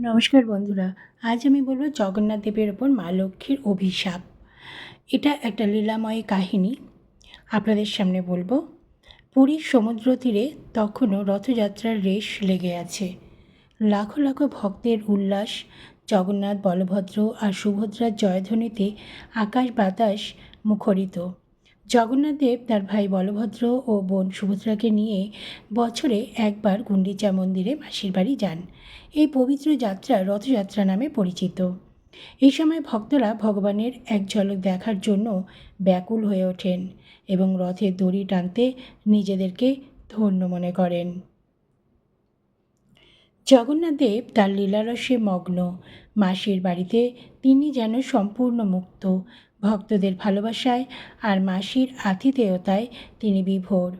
নমস্কার বন্ধুরা, আজ আমি বলব জগন্নাথ দেবের ওপর মা লক্ষ্মীর অভিশাপ। এটা একটা লীলাময় কাহিনী, আপনাদের সামনে বলব। পুরীর সমুদ্র তীরে তখনও রথযাত্রার রেশ লেগে আছে। লাখো লাখো ভক্তের উল্লাস, জগন্নাথ বলভদ্র আর সুভদ্রার জয়ধ্বনিতে আকাশ বাতাস মুখরিত। জগন্নাথ দেব তার ভাই বলভদ্র ও বোন সুভদ্রাকে নিয়ে বছরে একবার গুন্ডিচা মন্দিরে মাসির বাড়ি যান। এই পবিত্র যাত্রা রথযাত্রা নামে পরিচিত। এই সময় ভক্তরা ভগবানের এক ঝলক দেখার জন্য ব্যাকুল হয়ে ওঠেন এবং রথের দড়ি টানতে নিজেদেরকে ধন্য মনে করেন। জগন্নাথ দেব তার লীলারসে মগ্ন। মাসির বাড়িতে তিনি যেন সম্পূর্ণ মুক্ত ভক্তদের ভালোবাসায় আর মাসির আতিথেয়তায় তিনি বিভোর।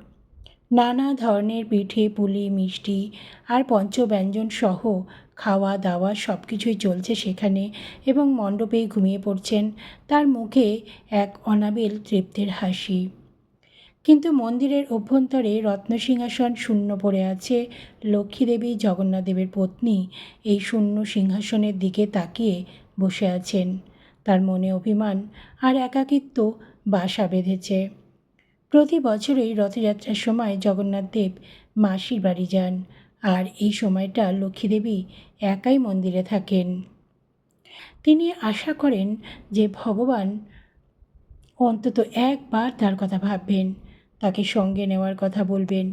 নানা ধরনের পিঠে, পুলি, মিষ্টি আর পঞ্চব্যঞ্জন সহ খাওয়া, দাওয়া সব কিছুই চলছে সেখানে এবং মণ্ডপেই ঘুমিয়ে পড়ছেন তার মুখে এক অনাবিল তৃপ্তির হাসি। কিন্তু মন্দিরের অভ্যন্তরে রত্নসিংহাসন শূন্য পড়ে আছে লক্ষ্মীদেবী জগন্নাথদেবের পত্নী এই শূন্য সিংহাসনের দিকে তাকিয়ে বসে আছেন। তার মনে অভিমান আর একাকিত্ব বাসা বেঁধেছে। প্রতি বছরই রথযাত্রার সময় জগন্নাথ দেব মাসির বাড়ি যান আর এই সময়টা লক্ষ্মীদেবী একাই মন্দিরে থাকেন। তিনি আশা করেন যে ভগবান অন্তত একবার তার কথা ভাববেন, তাকে সঙ্গে নেওয়ার কথা বলবেন,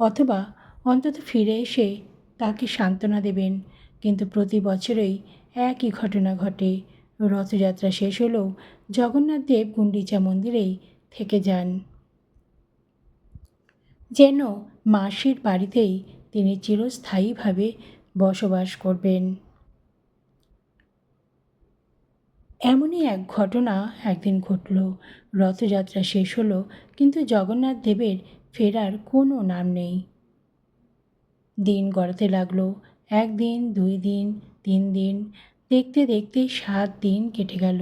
অথবা অন্তত ফিরে এসে তাকে সান্ত্বনা দেবেন। কিন্তু প্রতি বছরই একই ঘটনা ঘটে। রথযাত্রা শেষ হলেও জগন্নাথ দেব গুন্ডিচা মন্দিরেই থেকে যান। যেন মাসির বাড়িতেই তিনি চিরস্থায়ীভাবে বসবাস করবেন। এমনই এক ঘটনা একদিন ঘটল। রথযাত্রা শেষ হলো, কিন্তু জগন্নাথ দেবের ফেরার কোনো নাম নেই। দিন গড়াতে লাগল, একদিন, দুই দিন, তিন দিন দেখতে দেখতে সাত দিন কেটে গেল।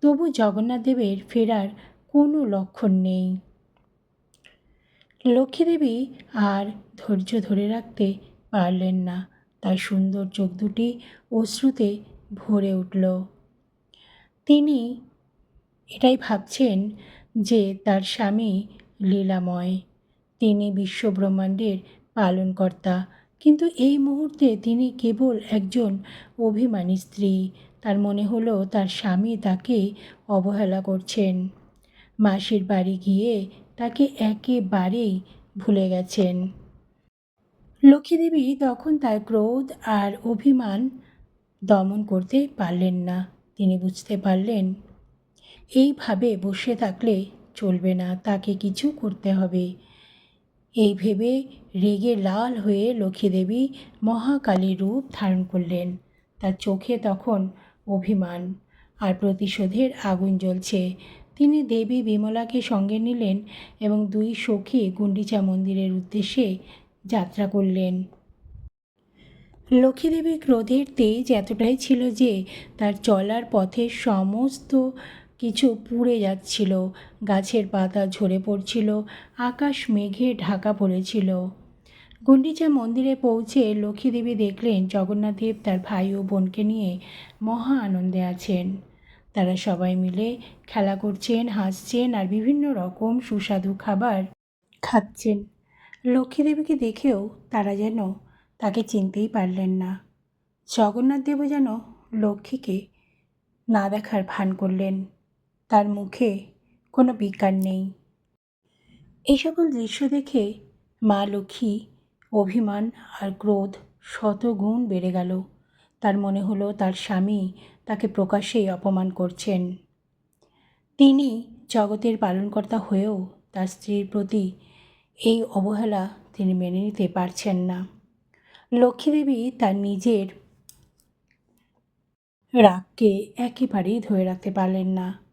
তবু জগন্নাথ দেবের ফেরার কোনো লক্ষণ নেই। লক্ষ্মীদেবী আর ধৈর্য ধরে রাখতে পারলেন না। তার সুন্দর চোখ দুটি অশ্রুতে ভরে উঠল। তিনি এটাই ভাবছেন যে তার স্বামী লীলাময়। তিনি বিশ্বব্রহ্মাণ্ডের পালনকর্তা। কিন্তু এই মুহূর্তে তিনি কেবল একজন অভিমানী স্ত্রী। তার মনে হলো তার স্বামী তাকে অবহেলা করছেন। মাসির বাড়ি গিয়ে তাকে একেবারেই ভুলে গেছেন। লক্ষ্মীদেবী তখন তার ক্রোধ আর অভিমান দমন করতে পারলেন না। তিনি বুঝতে পারলেন, এইভাবে বসে থাকলে চলবে না, তাকে কিছু করতে হবে। এই ভেবে রেগে লাল হয়ে লক্ষ্মীদেবী মহাকালী রূপ ধারণ করলেন। তার চোখে তখন অভিমান আর প্রতিশোধের আগুন জ্বলছে। তিনি দেবী বিমলাকে সঙ্গে নিলেন এবং দুই সখী গুন্ডিচা মন্দিরের উদ্দেশ্যে যাত্রা করলেন। লক্ষ্মীদেবীর ক্রোধের তেজ এতটাই ছিল যে তার চলার পথে সমস্ত কিছু পুড়ে যাচ্ছিল, গাছের পাতা ঝরে পড়ছিল, আকাশ মেঘে ঢাকা পড়েছিল। গুন্ডিচা মন্দিরে পৌঁছে লক্ষ্মীদেবী দেখলেন জগন্নাথদেব তার ভাই ও বোনকে নিয়ে মহা আনন্দে আছেন। তারা সবাই মিলে খেলা করছেন, হাসছেন আর বিভিন্ন রকম সুস্বাদু খাবার খাচ্ছেন। লক্ষ্মীদেবীকে দেখেও তারা যেন তাকে চিনতেই পারলেন না। জগন্নাথ দেবও যেন লক্ষ্মীকে না দেখার ভান করলেন। তার মুখে কোনো বিকার নেই। এই সকল দৃশ্য দেখে মা লক্ষ্মী, অভিমান আর ক্রোধ শতগুণ বেড়ে গেল। তার মনে হলো তার স্বামী তাকে প্রকাশ্যেই অপমান করছেন। তিনি জগতের পালনকর্তা হয়েও তার স্ত্রীর প্রতি এই অবহেলা তিনি মেনে নিতে পারছেন না। লক্ষ্মীদেবী তার নিজের রাগকে একেবারেই ধরে রাখতে পারলেন না।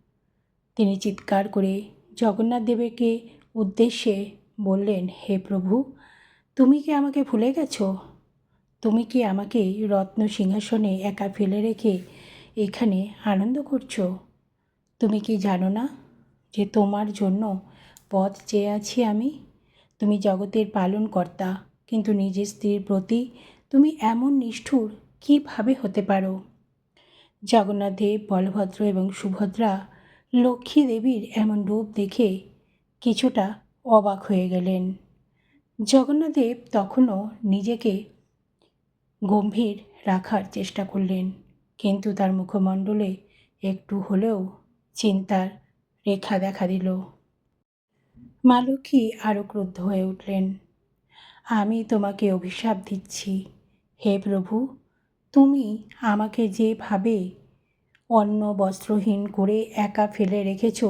তিনি চিৎকার করে জগন্নাথ দেবেকে উদ্দেশ্যে বললেন, হে প্রভু, তুমি কি আমাকে ভুলে গেছো? তুমি কি আমাকে রত্ন সিংহাসনে একা ফেলে রেখে এখানে আনন্দ করছ? তুমি কি জানো না যে তোমার জন্য পথ চেয়ে আছি আমি? তুমি জগতের পালন কর্তা কিন্তু নিজের স্ত্রীর প্রতি তুমি এমন নিষ্ঠুর কীভাবে হতে পারো? জগন্নাথ দেব, বলভদ্র এবং সুভদ্রা লক্ষ্মী দেবীর এমন রূপ দেখে কিছুটা অবাক হয়ে গেলেন। জগন্নাথদেব তখনও নিজেকে গম্ভীর রাখার চেষ্টা করলেন, কিন্তু তার মুখমণ্ডলে একটু হলেও চিন্তার রেখা দেখা দিল। মা লক্ষ্মী আরও ক্রুদ্ধ হয়ে উঠলেন, আমি তোমাকে অভিশাপ দিচ্ছি। হে প্রভু, তুমি আমাকে যেভাবে অন্ন বস্ত্রহীন করে একা ফেলে রেখেছ,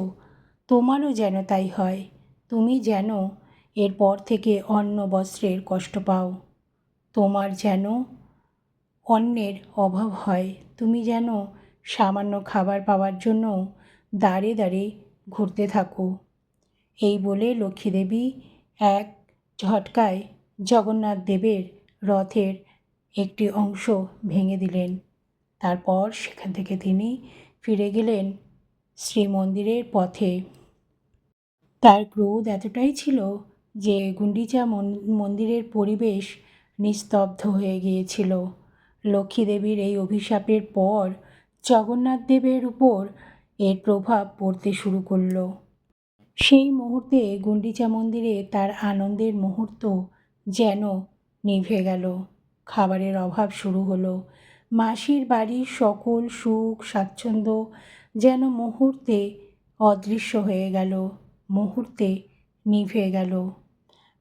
তোমারও যেন তাই হয়। তুমি যেন এরপর থেকে অন্ন বস্ত্রের কষ্ট পাও। তোমার যেন অন্নের অভাব হয়। তুমি যেন সামান্য খাবার পাওয়ার জন্য দাঁড়ে দাঁড়ে ঘুরতে থাকো। এই বলে লক্ষ্মীদেবী এক ঝটকায় জগন্নাথ দেবের রথের একটি অংশ ভেঙে দিলেন। তারপর সেখান থেকে তিনি ফিরে গেলেন শ্রীমন্দিরের পথে। তার ক্রোধ এতটাই ছিল যে গুন্ডিচা মন্দিরের পরিবেশ নিস্তব্ধ হয়ে গিয়েছিল। লক্ষ্মী দেবীর এই অভিশাপের পর জগন্নাথ দেবের উপর এর প্রভাব পড়তে শুরু করল। সেই মুহূর্তে গুন্ডিচা মন্দিরে তার আনন্দের মুহূর্ত যেন নিভে গেল। খাবারের অভাব শুরু হলো। মাসির বাড়ির সকল সুখ, স্বাচ্ছন্দ্য যেন মুহূর্তে অদৃশ্য হয়ে গেল, মুহূর্তে নিভে গেল।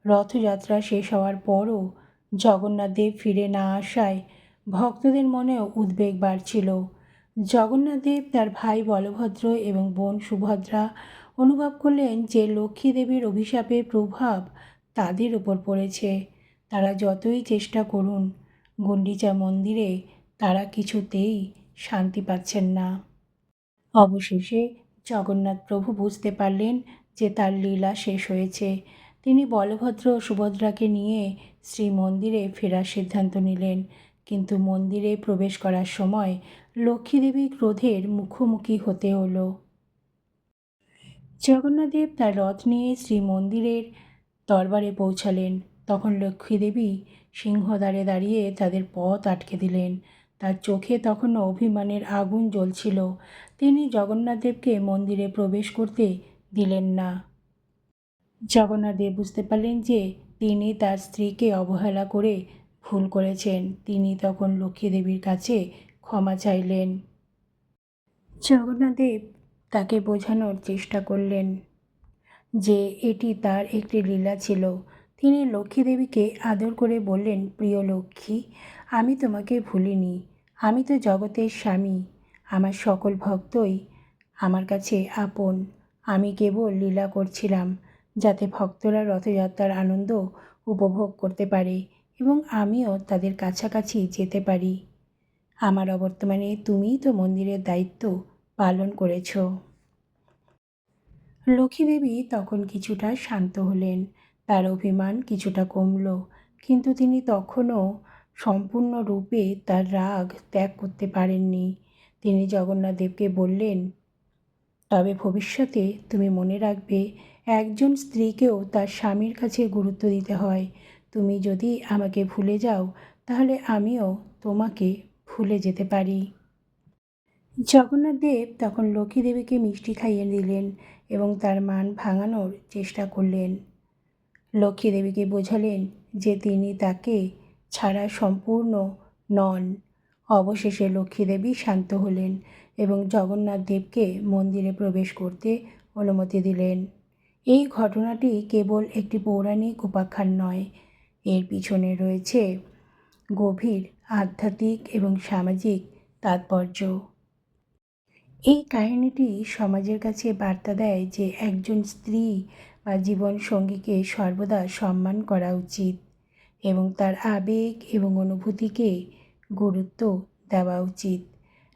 রথযাত্রা শেষ হওয়ার পরও জগন্নাথদেব ফিরে না আসায় ভক্তদের মনেও উদ্বেগ বাড়ছিল। জগন্নাথদেব তার ভাই বলভদ্র এবং বোন সুভদ্রা অনুভব করলেন যে লক্ষ্মী দেবীর অভিশাপের প্রভাব তাদের উপর পড়েছে। তারা যতই চেষ্টা করুন, গুন্ডিচা মন্দিরে তারা কিছুতেই শান্তি পাচ্ছেন না। অবশেষে জগন্নাথ প্রভু বুঝতে পারলেন যে তার লীলা শেষ হয়েছে। তিনি বলভদ্র সুভদ্রাকে নিয়ে শ্রীমন্দিরে ফেরার সিদ্ধান্ত নিলেন। কিন্তু মন্দিরে প্রবেশ করার সময় লক্ষ্মীদেবী ক্রোধের মুখোমুখি হতে হলো। জগন্নাথদেব তার রথ নিয়ে শ্রীমন্দিরের দরবারে পৌঁছালেন। তখন লক্ষ্মীদেবী সিংহদ্বারে দাঁড়িয়ে তাদের পথ আটকে দিলেন। তার চোখে তখনও অভিমানের আগুন জ্বলছিল। তিনি জগন্নাথদেবকে মন্দিরে প্রবেশ করতে দিলেন না। জগন্নাথদেব বুঝতে পারলেন যে তিনি তার স্ত্রীকে অবহেলা করে ভুল করেছেন। তিনি তখন লক্ষ্মী দেবীর কাছে ক্ষমা চাইলেন। জগন্নাথদেব তাকে বোঝানোর চেষ্টা করলেন যে এটি তার একটি লীলা ছিল। তিনি লক্ষ্মী দেবীকে আদর করে বললেন, প্রিয় লক্ষ্মী, আমি তোমাকে ভুলিনি। আমি তো জগতের স্বামী। আমার সকল ভক্তই আমার কাছে আপন। আমি কেবল লীলা করছিলাম, যাতে ভক্তরা রথযাত্রার আনন্দ উপভোগ করতে পারে এবং আমিও তাদের কাছাকাছি যেতে পারি। আমার অবর্তমানে তুমিই তো মন্দিরের দায়িত্ব পালন করেছ লক্ষ্মীদেবী তখন কিছুটা শান্ত হলেন। তার অভিমান কিছুটা কমল, কিন্তু তিনি তখনও সম্পূর্ণরূপে তার রাগ ত্যাগ করতে পারেননি। তিনি জগন্নাথদেবকে বললেন, তবে ভবিষ্যতে তুমি মনে রাখবে, একজন স্ত্রীকেও তার স্বামীর কাছে গুরুত্ব দিতে হয়। তুমি যদি আমাকে ভুলে যাও, তাহলে আমিও তোমাকে ভুলে যেতে পারি। জগন্নাথ দেব তখন লক্ষ্মী দেবীকে মিষ্টি খাইয়ে দিলেন এবং তার মান ভাঙানোর চেষ্টা করলেন। লক্ষ্মী দেবীকে বোঝালেন যে তিনি তাকে ছাড়া সম্পূর্ণ নন। অবশেষে লক্ষ্মী দেবী শান্ত হলেন এবং জগন্নাথ দেবকে মন্দিরে প্রবেশ করতে অনুমতি দিলেন। এই ঘটনাটি কেবল একটি পৌরাণিক উপাখ্যান নয়, এর পিছনে রয়েছে গভীর আধ্যাত্মিক এবং সামাজিক তাৎপর্য। এই কাহিনীটি সমাজের কাছে বার্তা দেয় যে একজন স্ত্রী বা জীবন সঙ্গীকে সর্বদা সম্মান করা উচিত এবং তার আবেগ এবং অনুভূতিকে গুরুত্ব দেওয়া উচিত।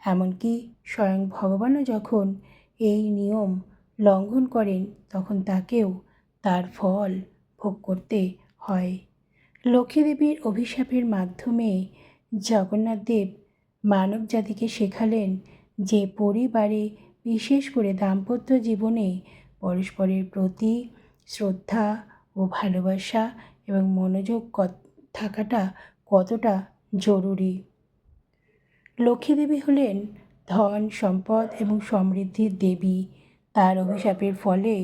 এমনকি স্বয়ং ভগবানও যখন এই নিয়ম লঙ্ঘন করেন, তখন তাকেও তার ফল ভোগ করতে হয়। লক্ষ্মীদেবীর অভিশাপের মাধ্যমে জগন্নাথদেব মানব জাতিকে শেখালেন যে পরিবারে বিশেষ করে দাম্পত্য জীবনে পরস্পরের প্রতি শ্রদ্ধা ও ভালোবাসা এবং মনোযোগ থাকাটা কতটা জরুরি? লক্ষ্মী দেবী হলেন ধন, সম্পদ এবং সমৃদ্ধির দেবী। তার অভিশাপের ফলে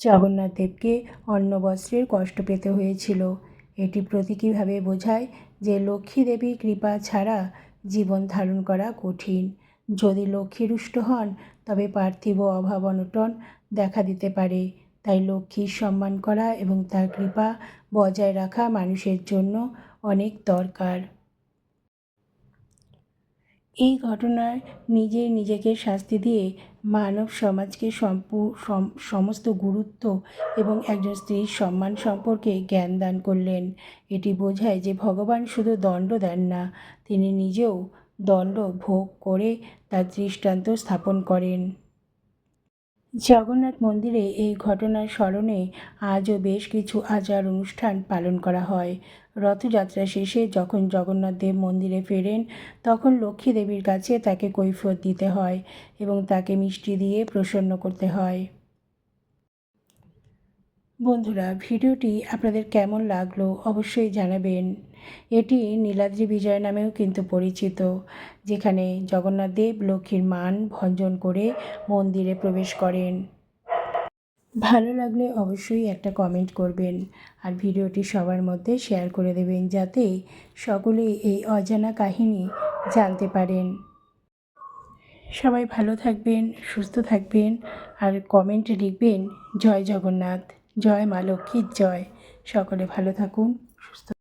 জগন্নাথ দেবকে অন্ন বস্ত্রের কষ্ট পেতে হয়েছিল। এটি প্রতীকীভাবে বোঝায় যে লক্ষ্মী দেবীর কৃপা ছাড়া জীবন ধারণ করা কঠিন। যদি লক্ষ্মী রুষ্ট হন, তবে পার্থিব অভাব অনটন দেখা দিতে পারে। তাই লক্ষ্মীর সম্মান করা এবং তার কৃপা বজায় রাখা মানুষের জন্য অনেক দরকার। এই ঘটনায় নিজে নিজেকে শাস্তি দিয়ে মানব সমাজকে সম্পূ, সম- সমস্ত গুরুত্ব এবং একজন স্ত্রীর সম্মান সম্পর্কে জ্ঞান দান করলেন। এটি বোঝায় যে ভগবান শুধু দণ্ড দেন না, তিনি নিজেও দণ্ড ভোগ করে তার দৃষ্টান্ত স্থাপন করেন। জগন্নাথ মন্দিরে এই ঘটনার স্মরণে আজও বেশ কিছু আচার অনুষ্ঠান পালন করা হয়। রথযাত্রা শেষে যখন জগন্নাথ দেব মন্দিরে ফেরেন, তখন লক্ষ্মী দেবীর কাছে তাকে কৈফিয়ত দিতে হয় এবং তাকে মিষ্টি দিয়ে প্রসন্ন করতে হয়। বন্ধুরা, ভিডিওটি আপনাদের কেমন লাগল অবশ্যই জানাবেন। এটি নীলাদ্রি বিজয় নামেও কিন্তু পরিচিত, যেখানে জগন্নাথ দেব লক্ষ্মীর মান ভঞ্জন করে মন্দিরে প্রবেশ করেন। ভালো লাগলে অবশ্যই একটা কমেন্ট করবেন আর ভিডিওটি সবার মধ্যে শেয়ার করে দেবেন যাতে সকলেই এই অজানা কাহিনী জানতে পারেন। সবাই ভালো থাকবেন, সুস্থ থাকবেন আর কমেন্টে লিখবেন, জয় জগন্নাথ, জয় মা লক্ষ্মীর জয়। সকলে ভালো থাকুন, সুস্থ